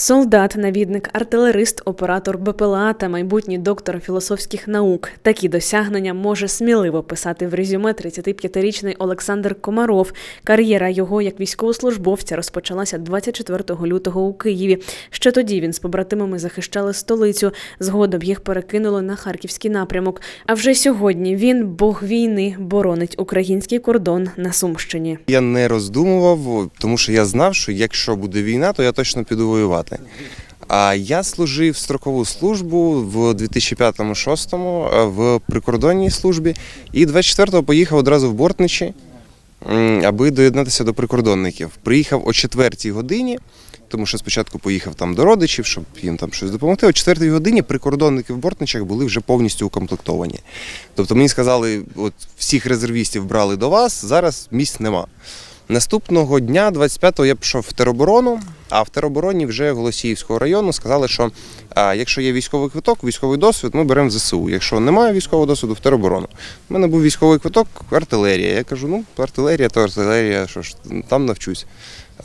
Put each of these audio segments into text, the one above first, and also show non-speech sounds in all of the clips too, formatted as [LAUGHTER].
Солдат, навідник, артилерист, оператор БПЛА та майбутній доктор філософських наук. Такі досягнення може сміливо писати в резюме 35-річний Олександр Комаров. Кар'єра його як військовослужбовця розпочалася 24 лютого у Києві. Ще тоді він з побратимами захищали столицю. Згодом їх перекинуло на харківський напрямок. А вже сьогодні він, бог війни, боронить український кордон на Сумщині. Я не роздумував, тому що я знав, що якщо буде війна, то я точно піду воювати. А я служив строкову службу в 2005-2006 в прикордонній службі, і 24-го поїхав одразу в Бортничі, аби доєднатися до прикордонників. Приїхав о 4-й годині, тому що спочатку поїхав там до родичів, щоб їм там щось допомогти. О 4-й годині прикордонники в Бортничах були вже повністю укомплектовані. Тобто мені сказали, от всіх резервістів брали до вас, зараз місць нема. Наступного дня, 25-го, я пішов в тероборону, а в теробороні вже Голосіївського району сказали, що а, якщо є військовий квиток, військовий досвід, ми беремо в ЗСУ. Якщо немає військового досвіду, в тероборону. У мене був військовий квиток, артилерія. Я кажу, ну, артилерія, то артилерія, що ж, там навчусь.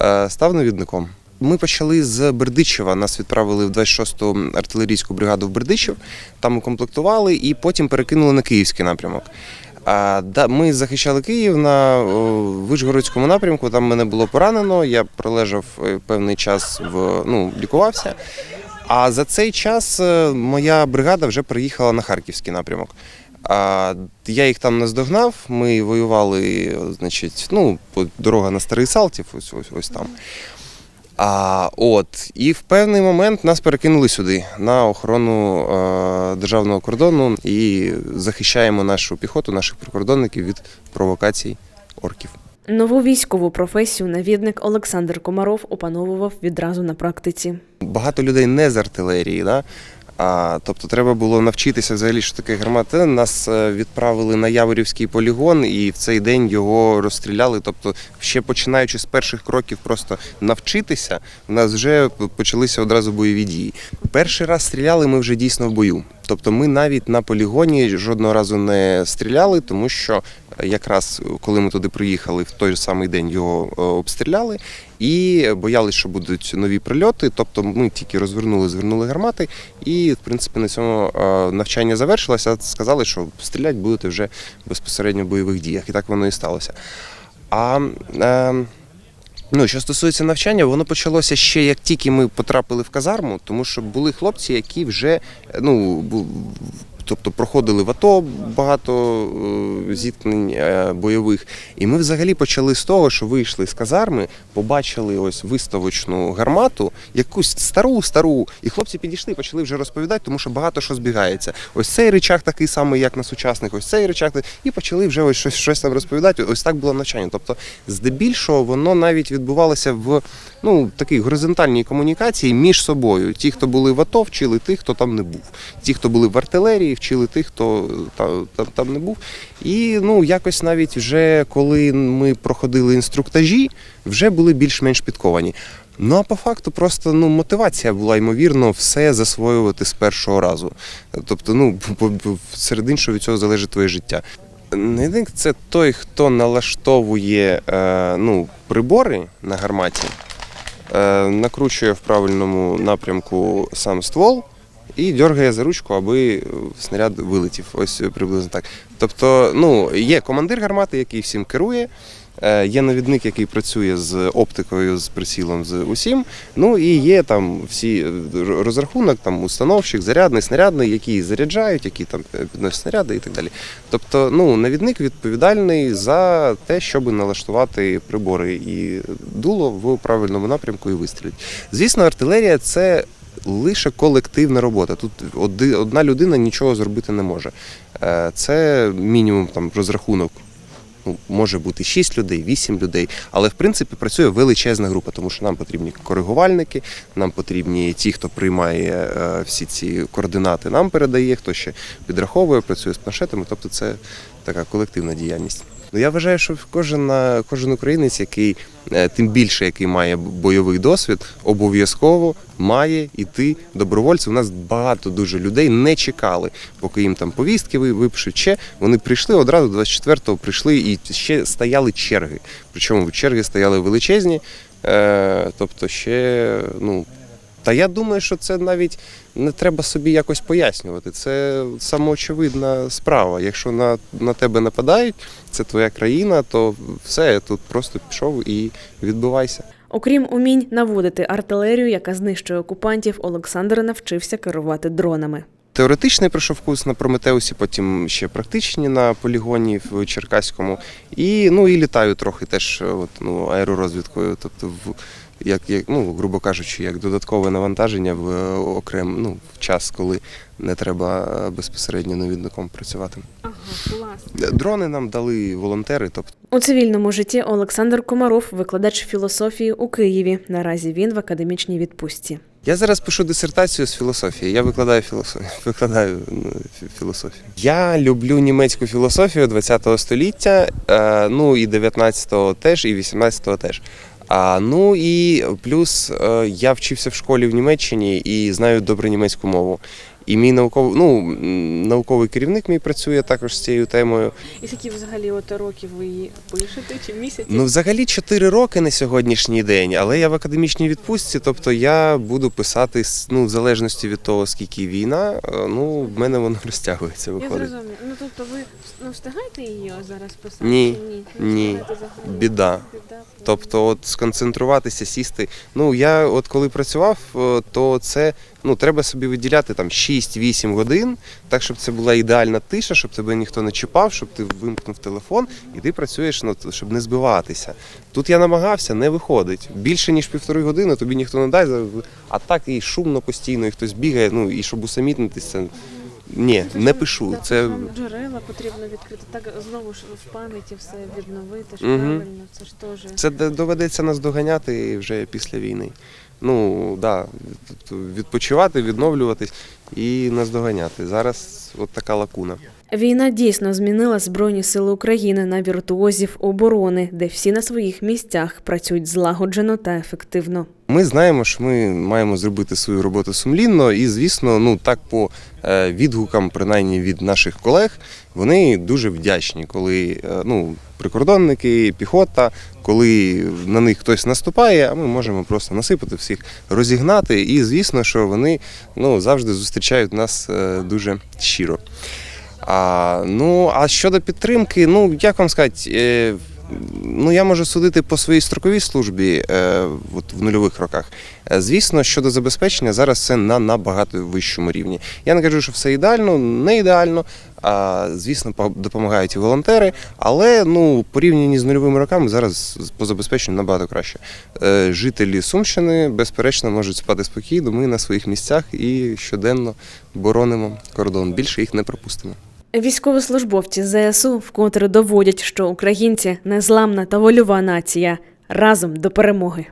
Е, Став навідником. Ми почали з Бердичева. Нас відправили в 26-ту артилерійську бригаду в Бердичев, там укомплектували і потім перекинули на київський напрямок. Ми захищали Київ на о, Вишгородському напрямку. Там мене було поранено. Я пролежав е, певний час в ну, лікувався. А за цей час е, моя бригада вже приїхала на харківський напрямок. Я їх там наздогнав. Ми воювали, значить, ну, дорога на Старий Салтів, ось ось ось там. А, от, і в певний момент нас перекинули сюди на охорону е, державного кордону і захищаємо нашу піхоту, наших прикордонників від провокацій орків. Нову військову професію навідник Олександр Комаров опановував відразу на практиці. Багато людей не з артилерії, да? А, тобто треба було навчитися взагалі, що таке гармата. Нас е, відправили на Яворівський полігон, і в цей день його розстріляли. Тобто, ще починаючи з перших кроків, просто навчитися, у нас вже почалися одразу бойові дії. Перший раз стріляли ми вже дійсно в бою. Тобто, ми навіть на полігоні жодного разу не стріляли, тому що якраз коли ми туди приїхали, в той же самий день його е, обстріляли і боялись, що будуть нові прильоти. Тобто ми тільки розвернули, звернули гармати, і в принципі на цьому е, навчання завершилося. Сказали, що стріляти будете вже безпосередньо в бойових діях, і так воно і сталося. А е, Ну, що стосується навчання, воно почалося ще як тільки ми потрапили в казарму, тому що були хлопці, які вже ну бу- тобто проходили в АТО багато е, зіткнень е, бойових. І ми взагалі почали з того, що вийшли з казарми, побачили ось виставочну гармату, якусь стару, стару, і хлопці підійшли, почали вже розповідати, тому що багато що збігається. Ось цей речах такий самий, як на сучасних, ось цей речах, і почали вже ось щось, щось там розповідати. Ось так було навчання. Тобто, здебільшого, воно навіть відбувалося в ну такій горизонтальній комунікації між собою. Ті, хто були в АТО, вчили тих, хто там не був. Ті, хто були в артилерії, вчили тих, хто там, там, там не був. І ну якось навіть вже коли ми проходили інструктажі, вже були більш-менш підковані. Ну а по факту просто ну мотивація була ймовірно все засвоювати з першого разу. Тобто, ну серед іншого від цього залежить твоє життя. Навідник – це той, хто налаштовує е, ну, прибори на гарматі, е, накручує в правильному напрямку сам ствол і дергає за ручку, аби е, снаряд вилетів. Ось е, приблизно так. Тобто, ну, є командир гармати, який всім керує. е, Є навідник, який працює з оптикою, з прицілом, з усім. Ну і є там всі розрахунок, там установщик, зарядний, снарядний, які заряджають, які там підносять снаряди і так далі. Тобто, ну, навідник відповідальний за те, щоб налаштувати прибори і дуло в правильному напрямку і вистрілити. Звісно, артилерія це лише колективна робота. Тут одна людина нічого зробити не може. Е, Це мінімум там розрахунок. Ну, може бути 6 людей, 8 людей, але в принципі працює величезна група, тому що нам потрібні коригувальники, нам потрібні ті, хто приймає е, всі ці координати, нам передає, хто ще підраховує, працює з планшетами. Тобто це така колективна діяльність. Ну я вважаю, що кожен е, кожен українець, який е, тим більше який має бойовий досвід, обов'язково має йти добровольцем. У нас багато дуже людей не чекали, поки їм там повістки випишуть. Ще вони прийшли одразу 24-го прийшли і ще стояли черги. Причому черги стояли величезні. Е, тобто ще ну Та я думаю, що це навіть не треба собі якось пояснювати. Це самоочевидна справа. Якщо на, на тебе нападають, це твоя країна, то все, тут просто пішов і відбувайся. Окрім умінь наводити артилерію, яка знищує окупантів, Олександр навчився керувати дронами. Теоретичний пройшов курс на Прометеусі, потім ще практичні на полігоні в Черкаському. І, ну, і літаю трохи теж от, ну, аеророзвідкою. Тобто, в, як, як, ну, грубо кажучи, як додаткове навантаження в е, окрем, ну, в час, коли не треба безпосередньо навідником працювати. Ага, клас. Е, Дрони нам дали волонтери, тобто У цивільному житті Олександр Комаров, викладач філософії у Києві. Наразі він в академічній відпустці. Я зараз пишу дисертацію з філософії. Я викладаю філософію. [LAUGHS] Викладаю ну, філософію. Я люблю німецьку філософію ХХ століття, е, ну і 19-го теж, і 18-го теж. А ну і плюс е, я вчився в школі в Німеччині і знаю добре німецьку мову. І мій науковий, ну, науковий керівник мій працює також з цією темою. І скільки взагалі от років ви її пишете чи місяців? Ну, взагалі 4 роки на сьогоднішній день, але я в академічній відпустці, тобто я буду писати ну, в залежності від того, скільки війна, е, ну, в мене воно [LAUGHS] розтягується, Я виходить. зрозумію. Ну тобто ви ну, встигаєте її зараз писати? Ні, чи ні? Ні. Біда. Біда. Тобто, от сконцентруватися, сісти. Ну, я от коли працював, е, то це ну, треба собі виділяти там 6-8 годин, так, щоб це була ідеальна тиша, щоб тебе ніхто не чіпав, щоб ти вимкнув телефон і ти працюєш, ну, щоб не збиватися. Тут я намагався, не виходить. Більше ніж півтори години тобі ніхто не дасть, а так і шумно постійно, і хтось бігає, ну і щоб усамітнитися. Ні, не пишу. Так, Це вам джерела потрібно відкрити. Так знову ж в пам'яті все відновити ж Мгм. правильно. Це ж теж. Це доведеться нас доганяти вже після війни. Ну да, відпочивати, відновлюватись і наздоганяти. Зараз от така лакуна. Війна дійсно змінила Збройні сили України на віртуозів оборони, де всі на своїх місцях працюють злагоджено та ефективно. Ми знаємо, що ми маємо зробити свою роботу сумлінно, і звісно, ну так по е, відгукам, принаймні від наших колег, вони дуже вдячні, коли е, ну, прикордонники, піхота, коли на них хтось наступає, а ми можемо просто насипати всіх, розігнати. І звісно, що вони ну, завжди зустрічають нас е, дуже щиро. А, ну, а щодо підтримки, ну як вам сказати, ну я можу судити по своїй строковій службі е, от в нульових роках. Е, Звісно, щодо забезпечення зараз це на набагато вищому рівні. Я не кажу, що все ідеально, не ідеально. А, звісно, допомагають і волонтери, але ну порівняні з нульовими роками зараз по забезпеченню набагато краще. Е, Жителі Сумщини безперечно можуть спати спокійно. Ми на своїх місцях і щоденно боронимо кордон. Більше їх не пропустимо. Військовослужбовці ЗСУ вкотре доводять, що українці незламна та вольова нація разом до перемоги.